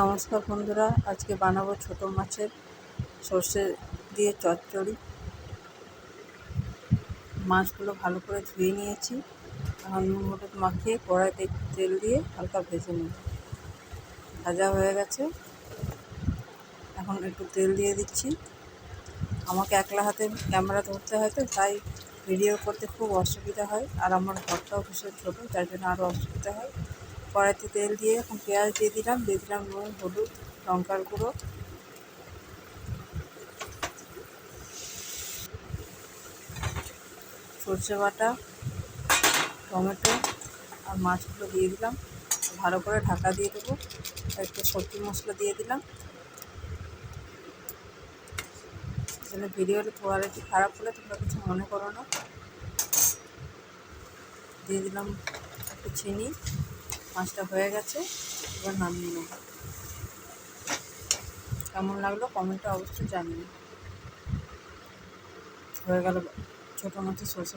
নমস্কার বন্ধুরা, আজকে বানাবো ছোট মাছের সর্ষে দিয়ে চচ্চড়ি। মাছগুলো ভালো করে ধুয়ে নিয়েছি। এখন হলুদ মাখিয়ে কড়াইতে তেল দিয়ে হালকা ভেজে নেব। ভাজা হয়ে গেছে। এখন একটু তেল দিয়ে দিচ্ছি। আমাকে একলা হাতে ক্যামেরা ধরতে হয় তো, তাই ভিডিও করতে খুব অসুবিধা হয়। আর আমার ঘরটাও ভীষণ ছোটো, তাই জন্য আরও অসুবিধা হয়। কড়াইতে তেল দিয়ে এখন পেঁয়াজ দিয়ে দিলাম দিয়ে দিলাম নুন, হলুদ, লঙ্কার গুঁড়ো। সর্ষে বাটা, টমেটো আর মাছগুলো দিয়ে দিলাম। ভালো করে ঢাকা দিয়ে দেবো। একটু সবজি মশলা দিয়ে দিলাম। আসলে ভিডিওটা কোয়ালিটি খারাপ হলে তোমরা কিছু মনে করো না। দিয়ে দিলাম একটু চিনি। মাছটা হয়ে গেছে, এবার নামিয়ে নেব। কেমন লাগল কমেন্টে অবশ্যই জানিয়ে হয়ে গেল ছোটো মাছের সরষে